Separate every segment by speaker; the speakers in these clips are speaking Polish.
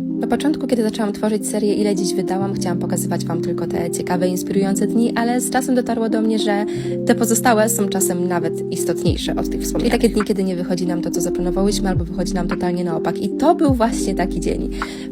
Speaker 1: Na początku, kiedy zaczęłam tworzyć serię Ile dziś wydałam, chciałam pokazywać Wam tylko te ciekawe, inspirujące dni, ale z czasem dotarło do mnie, że te pozostałe są czasem nawet istotniejsze od tych wspomnień. I takie dni, kiedy nie wychodzi nam to, co zaplanowałyśmy, albo wychodzi nam totalnie na opak. I to był właśnie taki dzień.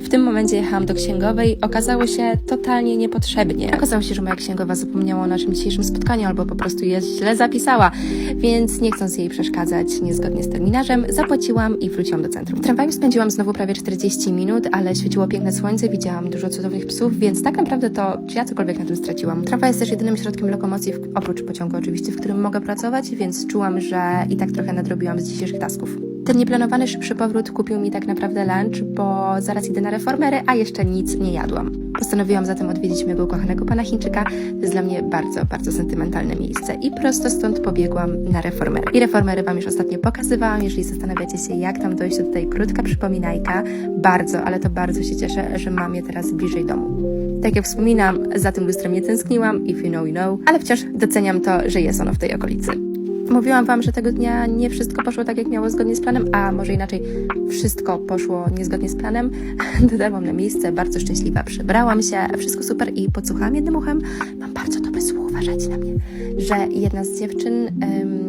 Speaker 1: W tym momencie jechałam do księgowej, okazało się totalnie niepotrzebnie. Okazało się, że moja księgowa zapomniała o naszym dzisiejszym spotkaniu, albo po prostu je źle zapisała, więc nie chcąc jej przeszkadzać niezgodnie z terminarzem, zapłaciłam i wróciłam do centrum. W tramwaju spędziłam znowu prawie 40 minut, ale świeciło piękne słońce, widziałam dużo cudownych psów, więc tak naprawdę to, czy ja cokolwiek na tym straciłam. Tramwaj jest też jedynym środkiem lokomocji, oprócz pociągu oczywiście, w którym mogę pracować, więc czułam, że i tak trochę nadrobiłam z dzisiejszych tasków. Ten nieplanowany szybszy powrót kupił mi tak naprawdę lunch, bo zaraz idę na reformery, a jeszcze nic nie jadłam. Postanowiłam zatem odwiedzić mojego kochanego pana Chińczyka. To jest dla mnie bardzo, bardzo sentymentalne miejsce. I prosto stąd pobiegłam na reformery. I reformery Wam już ostatnio pokazywałam. Jeżeli zastanawiacie się, jak tam dojść do tutaj, krótka przypominajka. Bardzo, ale to bardzo się cieszę, że mam je teraz bliżej domu. Tak jak wspominam, za tym lustrem nie tęskniłam, if you know, you know, ale wciąż doceniam to, że jest ono w tej okolicy. Mówiłam Wam, że tego dnia nie wszystko poszło tak, jak miało zgodnie z planem, a może inaczej, wszystko poszło niezgodnie z planem. Dotarłam na miejsce, bardzo szczęśliwa, przebrałam się, wszystko super i podsłuchałam jednym uchem. Mam bardzo dobre słuch, uważajcie na mnie, że jedna z dziewczyn em,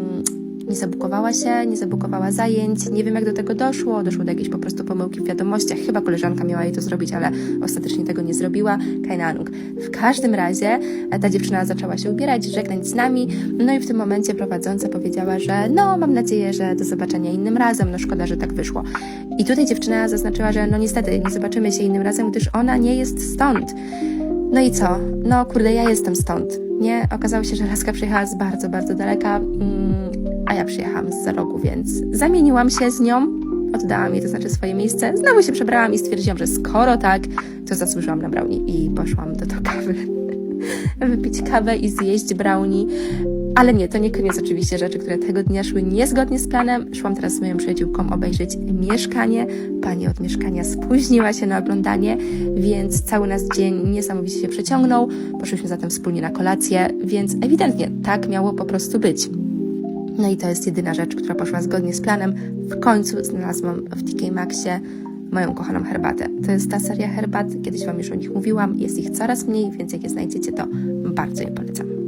Speaker 1: nie zabukowała się, nie zabukowała zajęć, nie wiem jak do tego doszło, doszło do jakiejś po prostu pomyłki w wiadomościach, chyba koleżanka miała jej to zrobić, ale ostatecznie tego nie zrobiła, keine Ahnung. W każdym razie e, ta dziewczyna zaczęła się ubierać, żegnać z nami, no i w tym momencie prowadząca powiedziała, że no mam nadzieję, że do zobaczenia innym razem, no szkoda, że tak wyszło. I tutaj dziewczyna zaznaczyła, że no niestety nie zobaczymy się innym razem, gdyż ona nie jest stąd. No i co? No kurde, ja jestem stąd. Nie, okazało się, że laska przyjechała z bardzo, bardzo daleka, mm, a ja przyjechałam z za rogu, więc zamieniłam się z nią, oddałam jej to znaczy swoje miejsce, znowu się przebrałam i stwierdziłam, że skoro tak, to zasłużyłam na brownie i poszłam do, do kawy. Wypić kawę i zjeść brownie. Ale nie, to nie koniec oczywiście rzeczy, które tego dnia szły niezgodnie z planem. Szłam teraz z moją przyjaciółką obejrzeć mieszkanie. Pani od mieszkania spóźniła się na oglądanie, więc cały nas dzień niesamowicie się przeciągnął. Poszliśmy zatem wspólnie na kolację, więc ewidentnie tak miało po prostu być. No i to jest jedyna rzecz, która poszła zgodnie z planem. W końcu znalazłam w TK Maxie moją kochaną herbatę. To jest ta seria herbat, kiedyś Wam już o nich mówiłam, jest ich coraz mniej, więc jak je znajdziecie, to bardzo je polecam.